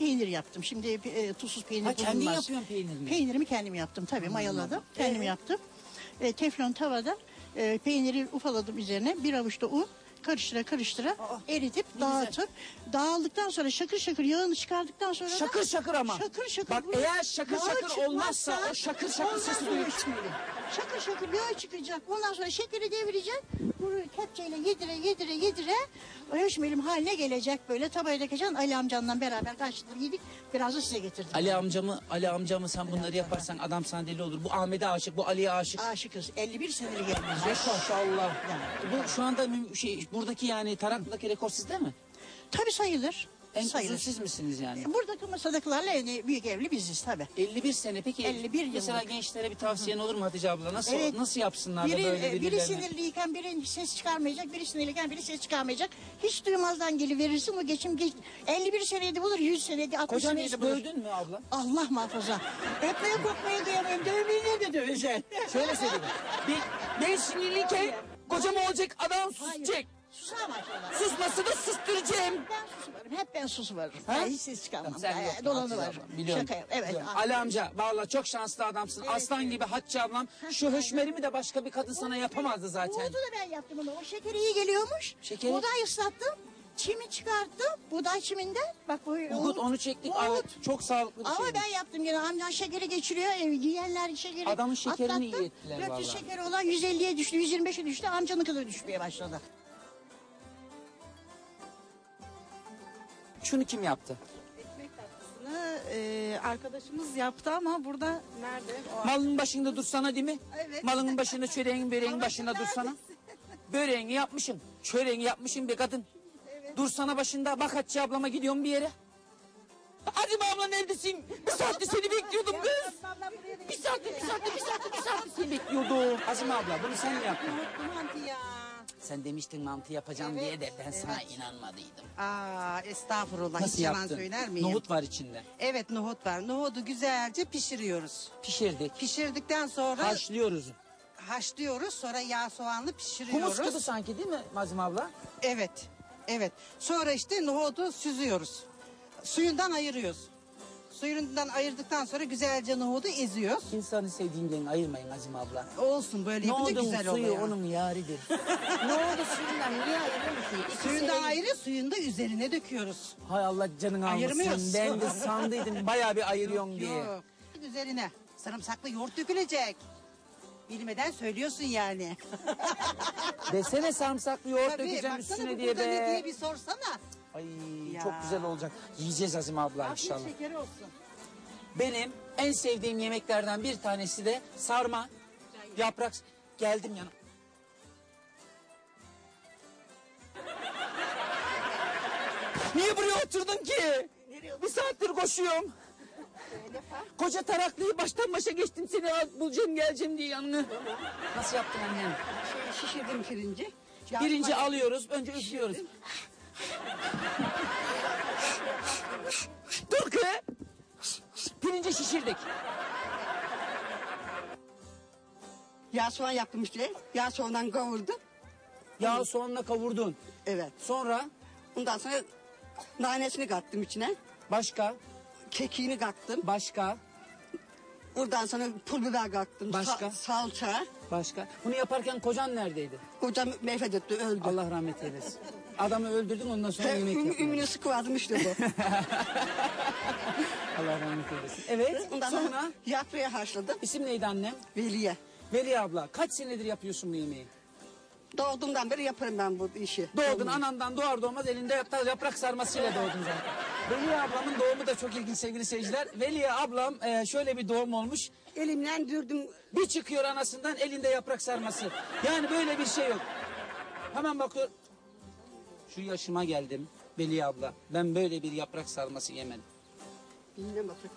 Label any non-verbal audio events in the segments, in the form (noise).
Peynir yaptım. Şimdi e, tuzsuz peynir Ha, kendin bulunmaz. yapıyorsun peynirini. Peynirimi kendim yaptım tabii mayaladım. Kendim yaptım. E, teflon tavada e, peyniri ufaladım üzerine bir avuç da un karıştıra karıştıra eritip dağıtıp dağıldıktan sonra şakır şakır yağını çıkardıktan sonra da Şakır şakır ama. Şakır şakır. Bak bu eğer şakır yağı şakır çıkmazsa olmazsa o şakır şakır ondan sesi sonra duyuyor. içmeli. Şakır şakır yağı çıkacak. Ondan sonra şekeri devireceksin. Kepçeyle yedire yedire yedire ölçmelim haline gelecek böyle. Tabaya dökeceksin. Ali amcanla beraber karşılıklı yedik. Biraz da size getirdim. Ali amcamı, Ali amcamı sen bunları yaparsan adam sana deli olur. Bu Ahmet'e aşık, bu Ali'ye aşık. Aşıkız. 51 senelik evliyiz. Maşallah. Bu şu anda şey buradaki yani Taraklı'daki rekor sizde mi? Tabii sayılır. En sayılır. uzun siz misiniz yani? Buradaki masadakilerle en büyük evli biziz tabii. 51 sene peki 51 mesela yıllık. gençlere bir tavsiyen olur mu Hatice abla? Nasıl Evet. nasıl yapsınlar da Biri, böyle e, biri sinirliyken biri ses çıkarmayacak, biri sinirliyken biri ses çıkarmayacak. Hiç duymazdan geliverirsin o geçim geç. 51 senede bulur, 100 senede, 60 Kocanı hiç bulur. dövdün mü abla? Allah muhafaza. Öpmeye kokmaya duyamıyorum. Dövmeyi nerede döveceksin? Şöyle söyleyeyim. (laughs) Bir, ben sinirliyken kocam olacak adam susacak. Susar maşallah. Susması da susturacağım. Ben susuvarım. Hep ben susuvarım. Ha? Ben hiç ses çıkarmam. Sen Ben yok. dolanı Hatice var. abla, Biliyorum. Şaka yap. Evet. Biliyorum. Ali amca valla çok şanslı adamsın. Aslan gibi Hatice ablam. Şu höşmerimi de başka bir kadın sana yapamazdı zaten. Buğdu da ben yaptım onu. O şekeri iyi geliyormuş. Şekeri? Buğday ıslattım. Çimi çıkarttım. Buğday çiminden. Bak bu Uhud onu çektik. Uhud. Evet, çok sağlıklı bir Ama şey. ben yaptım gene. Amcan şekeri geçiriyor. Ev, yiyenler şekeri Adamın şekerini iyi ettiler 400 vallahi. şekeri olan 150'ye düştü. 125'e düştü. Amcanın kadar düşmeye başladı. Şunu kim yaptı? Ekmek tatlısını e, arkadaşımız yaptı ama burada nerede? O Malın başında dursana değil mi? Evet. Malın başında çöreğin böreğin başında dursana. (laughs) Böreğini yapmışım. Çöreğini yapmışım be kadın. Dursana başında. Bak Hatice ablama gidiyorum bir yere. Azim abla neredesin? Bir saattir seni bekliyordum kız. Bir saattir, bir saattir, bir saattir, bir saattir seni bekliyordum. Azim abla bunu sen mi yaptın? Mutlu mantı ya. Sen demiştin mantı yapacağım diye de ben sana inanmadıydım. Aa estağfurullah Nasıl hiç yalan yaptın? söyler miyim? Nohut var içinde. Evet nohut var. Nohudu güzelce pişiriyoruz. Pişirdik. Pişirdikten sonra Haşlıyoruz. haşlıyoruz. Sonra yağ soğanlı pişiriyoruz. Humus gibi sanki değil mi Mazim abla? Evet. Evet. Sonra işte nohudu süzüyoruz. Suyundan ayırıyoruz. Suyundan ayırdıktan sonra güzelce nohudu eziyoruz. İnsanı sevdiğinden ayırmayın Azim abla. Olsun böyle yapınca Nohudun güzel suyu oluyor. onun yaridir. (laughs) Nohudu suyundan niye ayırır ki? İkisi Suyundan ayrı suyunu da üzerine döküyoruz. Hay Allah canını almasın. Ayırmıyoruz. Ben de (laughs) sandıydım bayağı bir ayırıyorsun diye. Yok. Üzerine sarımsaklı yoğurt dökülecek. Bilmeden söylüyorsun yani. (laughs) Desene sarımsaklı yoğurt Tabii, dökeceğim baksana üstüne bu diye burada ne diye bir sorsana. Ay Ya. çok güzel olacak. Yiyeceğiz Azim abla Afiyet inşallah. şekeri olsun. Benim en sevdiğim yemeklerden bir tanesi de sarma. Yaprak. Geldim yanım. Niye buraya oturdun ki? Bir saattir koşuyorum. Koca taraklıyı baştan başa geçtim seni al- bulacağım geleceğim diye yanına. Nasıl yaptın annem? Şey, şişirdim pirinci. Birinci alıyoruz, önce üflüyoruz. Dur kız. Pirinci şişirdik. Yağ soğan yaptım işte. Yağ soğandan kavurdum. Yağı soğanla kavurdun. Evet. Sonra Ondan sonra nanesini kattım içine. başka, Kekiğini kattım. başka, Oradan sonra pul biber kattım. Başka? Sa- salça. başka. Bunu yaparken kocan neredeydi? Kocam etti öldü. Allah rahmet eylesin. Adamı öldürdün ondan sonra yemek üm, yapmadın. ümünü işte bu. (laughs) Allah rahmet eylesin. Evet. Ondan Sonra sonra yaprağı haşladım. isim neydi annem? Veliye. Veli abla. Kaç senedir yapıyorsun bu yemeği? Doğduğumdan beri yaparım ben bu işi. Doğdun anandan doğar doğmaz elinde yap- yaprak sarmasıyla doğdun zaten. Veliye ablamın doğumu da çok ilginç sevgili seyirciler. Veliye ablam e, şöyle bir doğum olmuş. Elimle dürdüm. Bir çıkıyor anasından elinde yaprak sarması. Yani böyle bir şey yok. Hemen bakıyor. Şu yaşıma geldim Veliye abla. Ben böyle bir yaprak sarması yemedim. Dinle bakın.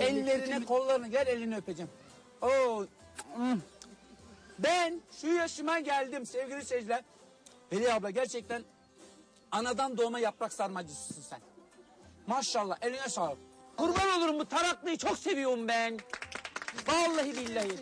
Ellerine kollarını gel elini öpeceğim. Oo. mm. Ben şu yaşıma geldim sevgili seyirciler. Veli abla gerçekten anadan doğma yaprak sarmacısısın sen. Maşallah eline sağlık. Kurban olurum bu taraklıyı çok seviyorum ben. Vallahi billahi.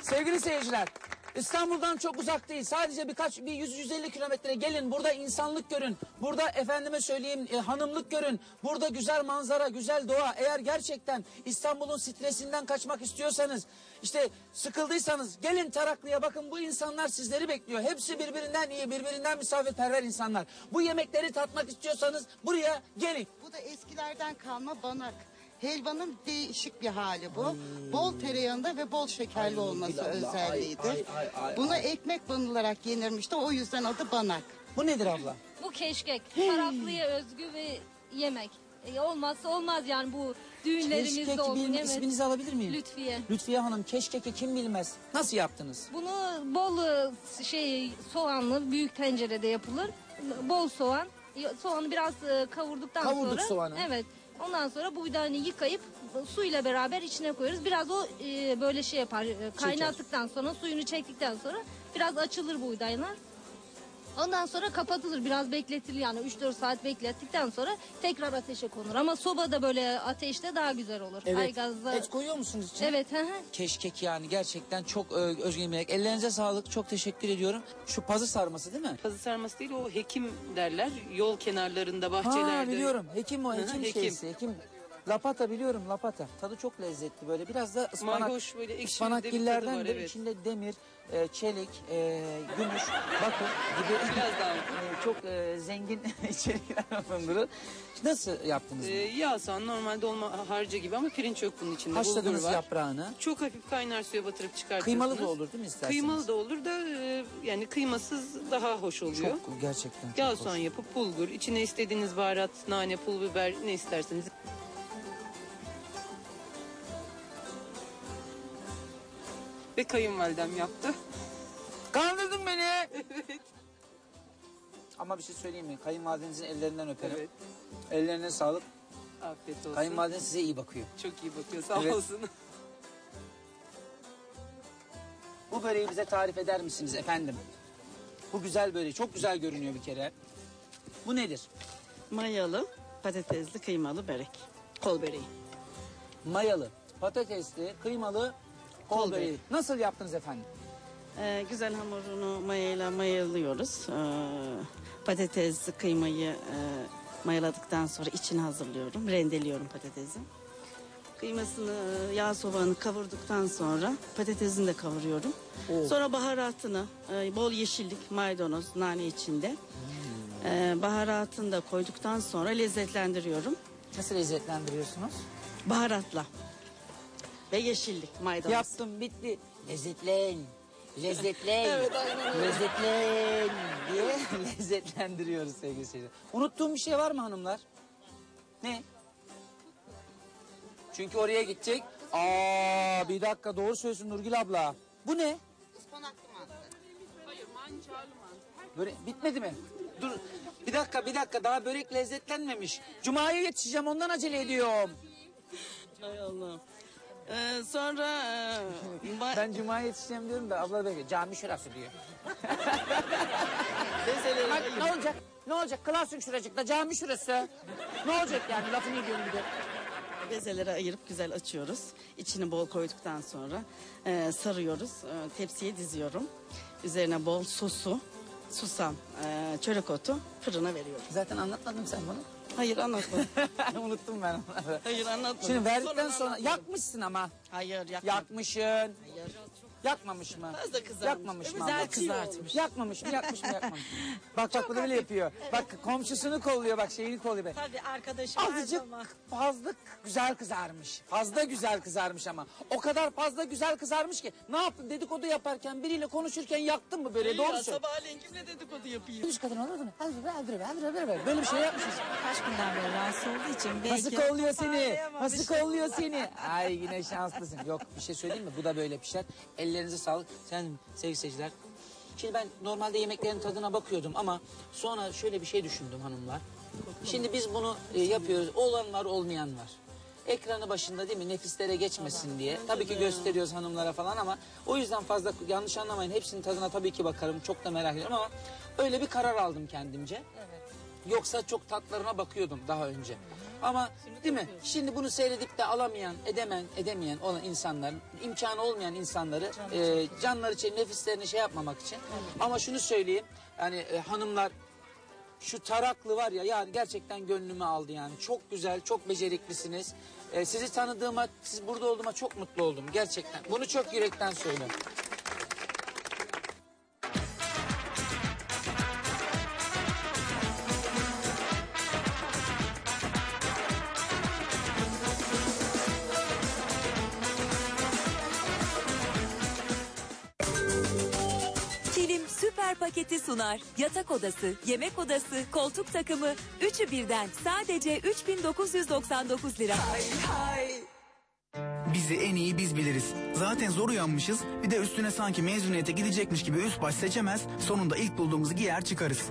Sevgili seyirciler İstanbul'dan çok uzak değil. Sadece birkaç bir 100-150 kilometre gelin. Burada insanlık görün. Burada efendime söyleyeyim e, hanımlık görün. Burada güzel manzara, güzel doğa. Eğer gerçekten İstanbul'un stresinden kaçmak istiyorsanız, işte sıkıldıysanız gelin Taraklı'ya bakın bu insanlar sizleri bekliyor. Hepsi birbirinden iyi, birbirinden misafirperver insanlar. Bu yemekleri tatmak istiyorsanız buraya gelin. Bu da eskilerden kalma banak. Helvanın değişik bir hali bu. Bol tereyağında ve bol şekerli olması billah, özelliğidir. ay, ay, ay, Buna ekmek banılarak yenirmiş de o yüzden adı banak. Bu nedir abla? Bu keşkek. Taraflıya özgü bir yemek. E, olmazsa olmaz yani bu düğünlerimizde Keşkek olsun. bilme, Evet. isminizi alabilir miyim? Lütfiye. Lütfiye Hanım keşkeki kim bilmez? Nasıl yaptınız? Bunu bol e, şey soğanlı büyük tencerede yapılır. Bol soğan. Soğanı biraz e, kavurduktan Kavurduk sonra. soğanı. Evet. Ondan sonra buğdayını yıkayıp suyla beraber içine koyuyoruz. Biraz o e, böyle şey yapar. e, Kaynattıktan sonra suyunu çektikten sonra biraz açılır buğdaylar. Ondan sonra kapatılır biraz bekletilir yani 3-4 saat beklettikten sonra tekrar ateşe konur. Ama sobada böyle ateşte daha güzel olur. Aygazda. Et koyuyor musunuz içine? Evet. hı hı. Keşkek yani gerçekten çok e, özgün yemek. Ellerinize sağlık. Çok teşekkür ediyorum. Şu pazı sarması değil mi? Pazı sarması değil o hekim derler. Yol kenarlarında, bahçelerde. Ha biliyorum. Hekim o. Hı hı, Hekim, hekim. şeysi. Hekim. Lapata biliyorum lapata. Tadı çok lezzetli böyle. Biraz da ıspanak. Mayhoş böyle ekşi bir ıspanak de bir tadı var, evet. içinde demir, e, çelik, e, gümüş, bakır gibi Biraz daha. (laughs) e, çok e, zengin (laughs) içerikler bulundurur. Nasıl yaptınız Ee, bunu? yağ soğan normal dolma harcı gibi ama pirinç yok bunun içinde. Bulgur Haşladınız var. yaprağını. Çok hafif kaynar suya batırıp çıkartıyorsunuz. Kıymalı da olur değil mi isterseniz? Kıymalı da olur da e, yani kıymasız daha hoş oluyor. Çok gerçekten çok Yağ hoş. soğan yapıp bulgur, içine istediğiniz baharat, nane, pul biber ne isterseniz. Ve kayınvalidem yaptı. Kandırdın beni. (laughs) Ama bir şey söyleyeyim mi? Kayınvalidenizin ellerinden öperim. Evet. Ellerine sağlık. Afiyet olsun. Kayınvaliden size iyi bakıyor. Çok iyi bakıyor sağ Evet. olsun. (laughs) Bu böreği bize tarif eder misiniz efendim? Bu güzel böreği. Çok güzel görünüyor bir kere. Bu nedir? Mayalı, patatesli, kıymalı börek. Kol böreği. Mayalı, patatesli, kıymalı kol, böreği. Nasıl yaptınız efendim? Ee, güzel hamurunu mayayla mayalıyoruz. Ee, patatesli kıymayı e, mayaladıktan sonra içini hazırlıyorum. Rendeliyorum patatesi. Kıymasını, e, yağ soğanı kavurduktan sonra patatesini de kavuruyorum. Sonra baharatını, e, bol yeşillik, maydanoz, nane içinde. Ee, baharatını da koyduktan sonra lezzetlendiriyorum. Nasıl lezzetlendiriyorsunuz? Baharatla ve yeşillik, maydanoz. Yaptım bitti. Lezzetlen. Lezzetlen. (laughs) Lezzetlen diye (laughs) lezzetlendiriyoruz sevgili seyirciler. Unuttuğum bir şey var mı hanımlar? Ne? Çünkü oraya gidecek. Aa bir dakika doğru söylüyorsun Nurgül abla. Bu ne? Böyle bitmedi mi? Dur bir dakika bir dakika daha börek lezzetlenmemiş. Cuma'ya yetişeceğim ondan acele ediyorum. Hay Allah. Ee, sonra e, Ben Cuma'ya yetişeceğim diyorum da abla da cami şurası diyor. (laughs) Bak ne olacak? Ne olacak? Klasik şuracıkta cami şurası. Ne olacak yani lafını ediyorum bir de. bezeleri ayırıp güzel açıyoruz. İçini bol koyduktan sonra e, sarıyoruz. E, tepsiye diziyorum. Üzerine bol sosu, susam, e, çörek otu fırına veriyorum. Zaten anlatmadın sen bunu. Hayır anlatmadım. (laughs) Unuttum ben onları. Hayır anlatmadım. Şimdi verdikten sonra yakmışsın ama. Hayır yakmadım. Yakmışsın. Hayır. Yakmamış mı? Fazla kızarmış. Yakmamış mı? Güzel kızartmış. Yakmamış mı? Yakmış mı? Yakmamış mı? (laughs) Bak bak bunu bile yapıyor. Bak komşusunu kolluyor bak şeyini kolluyor. Be. Tabii arkadaşım Azıcık fazla güzel kızarmış. Fazla güzel kızarmış ama. O kadar fazla güzel kızarmış ki. Ne yaptın dedikodu yaparken biriyle konuşurken yaktın mı böyle doğru Ya, söyle. sabahleyin kimle dedikodu yapayım? Yüz kadın olur mu? Böyle bir şey yapmışız. Kaç günden beri rahatsız olduğu için belki Nasıl kolluyor seni? Nasıl kolluyor seni? Ay yine şanslısın. Yok bir şey söyleyeyim mi? Bu da böyle pişer. Ellerinize sağlık. Sen sevgili seyirciler. Şimdi ben normalde yemeklerin tadına bakıyordum ama sonra şöyle bir şey düşündüm hanımlar. Şimdi biz bunu e, yapıyoruz. Olan var olmayan var. Ekranı başında değil mi nefislere geçmesin diye. Tabii ki gösteriyoruz hanımlara falan ama o yüzden fazla yanlış anlamayın. Hepsinin tadına tabii ki bakarım. Çok da merak ediyorum ama öyle bir karar aldım kendimce. Yoksa çok tatlarına bakıyordum daha önce. Ama değil mi? Şimdi bunu seyredip de alamayan, edemen, edemeyen olan insanların, imkanı olmayan insanları e, canları için, nefislerini şey yapmamak için. Ama şunu söyleyeyim. Yani e, hanımlar şu taraklı var ya yani gerçekten gönlümü aldı yani. Çok güzel, çok beceriklisiniz. E, sizi tanıdığıma, siz burada olduğuma çok mutlu oldum gerçekten. Bunu çok yürekten söylüyorum. Süper paketi sunar. Yatak odası, yemek odası, koltuk takımı. Üçü birden sadece 3999 lira. Bizi en iyi biz biliriz. Zaten zor uyanmışız. Bir de üstüne sanki mezuniyete gidecekmiş gibi üst baş seçemez. Sonunda ilk bulduğumuzu giyer çıkarız.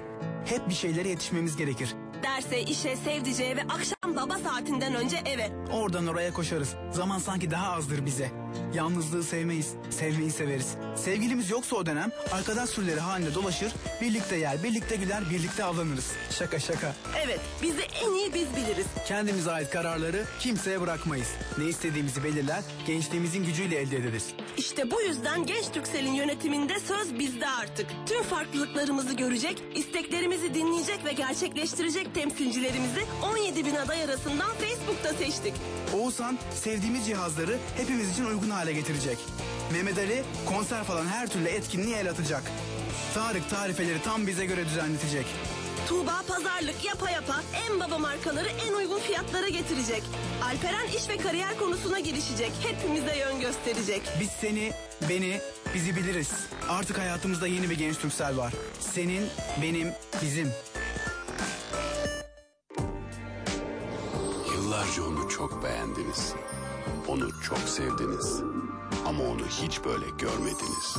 Hep bir şeylere yetişmemiz gerekir. Derse, işe, sevdiceğe ve akşam baba saatinden önce eve. Oradan oraya koşarız. Zaman sanki daha azdır bize. Yalnızlığı sevmeyiz, sevmeyi severiz. Sevgilimiz yoksa o dönem arkadaş sürüleri halinde dolaşır, birlikte yer, birlikte güler, birlikte avlanırız. Şaka şaka. Evet, bizi en iyi biz biliriz. Kendimize ait kararları kimseye bırakmayız. Ne istediğimizi belirler, gençliğimizin gücüyle elde ederiz. İşte bu yüzden Genç Türksel'in yönetiminde söz bizde artık. Tüm farklılıklarımızı görecek, isteklerimizi dinleyecek ve gerçekleştirecek temsilcilerimizi 17 bin aday arasından Facebook'ta seçtik. Oğuzhan sevdiğimiz cihazları hepimiz için uygun hale getirecek. Mehmet Ali konser falan her türlü etkinliğe el atacak. Tarık tarifeleri tam bize göre düzenletecek. Tuğba pazarlık yapa yapa en baba markaları en uygun fiyatlara getirecek. Alperen iş ve kariyer konusuna girişecek. Hepimize yön gösterecek. Biz seni, beni, bizi biliriz. Artık hayatımızda yeni bir genç Türksel var. Senin, benim, bizim. Yıllarca onu çok beğendiniz. Onu çok sevdiniz. Ama onu hiç böyle görmediniz.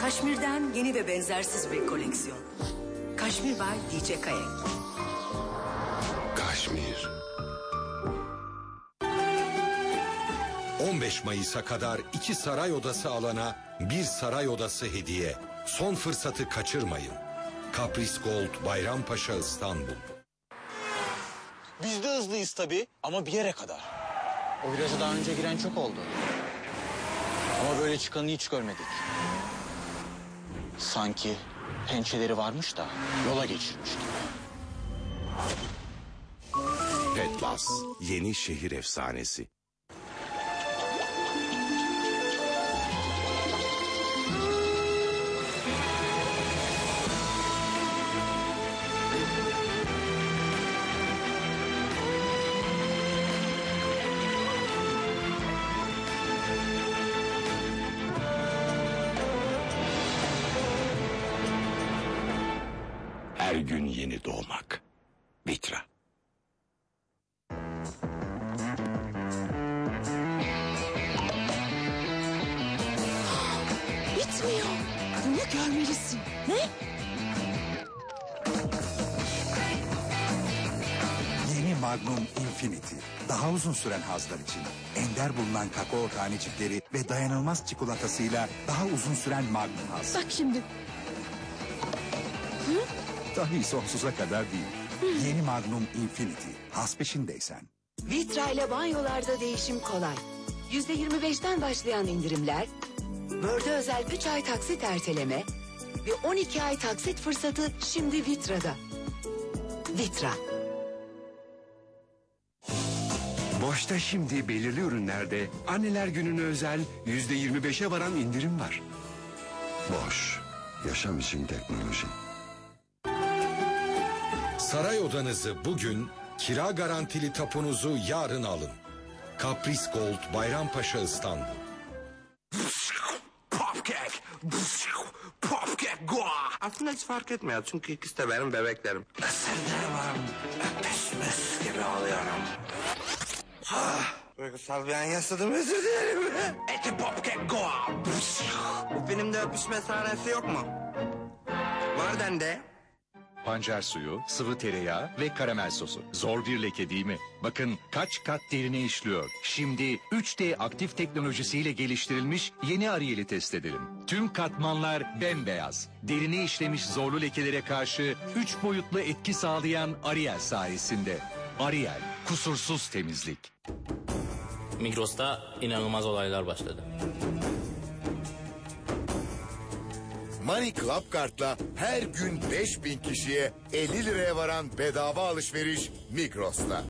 Kaşmir'den yeni ve benzersiz bir koleksiyon. Kaşmir by DJ Kayak. Kaşmir. 15 Mayıs'a kadar iki saray odası alana bir saray odası hediye. Son fırsatı kaçırmayın. Kapris Gold Bayrampaşa İstanbul. Biz de hızlıyız tabii ama bir yere kadar. O viraja daha önce giren çok oldu. Ama böyle çıkanı hiç görmedik. Sanki pençeleri varmış da yola geçirmiş gibi. Petlas yeni şehir efsanesi. Gün yeni doğmak. Vitra. Bitmiyor. Bunu görmelisin. Ne? Yeni Magnum Infinity. Daha uzun süren hazlar için. Ender bulunan kakao tanecikleri ve dayanılmaz çikolatasıyla daha uzun süren Magnum haz. Bak şimdi. Dahi sonsuza kadar değil. Yeni Magnum Infinity. Haz peşindeysen. Vitra ile banyolarda değişim kolay. Yüzde 25'ten başlayan indirimler, Word'e özel 3 ay taksit erteleme ve 12 ay taksit fırsatı şimdi Vitra'da. Vitra. Boşta şimdi belirli ürünlerde anneler gününe özel yüzde 25'e varan indirim var. Boş. Yaşam için teknoloji. Saray odanızı bugün, kira garantili tapunuzu yarın alın. Kapris Gold Bayrampaşa İstanbul. Popkek. Popkek. Goa. Aslında hiç fark etmiyor çünkü ikisi de benim bebeklerim. Isırırım. Öpüş müs gibi oluyorum. Ah, Duygusal bir an yaşadım özür dilerim. Eti Popkek Goa. Bu filmde öpüşme sahnesi yok mu? Var dendi. Pancar suyu, sıvı tereyağı ve karamel sosu. Zor bir leke değil mi? Bakın kaç kat derine işliyor. Şimdi 3D aktif teknolojisiyle geliştirilmiş yeni Ariel'i test edelim. Tüm katmanlar bembeyaz. Derine işlemiş zorlu lekelere karşı 3 boyutlu etki sağlayan Ariel sayesinde. Ariel, kusursuz temizlik. Migros'ta inanılmaz olaylar başladı. Money Club Kart'la her gün 5000 kişiye 50 liraya varan bedava alışveriş Migros'ta.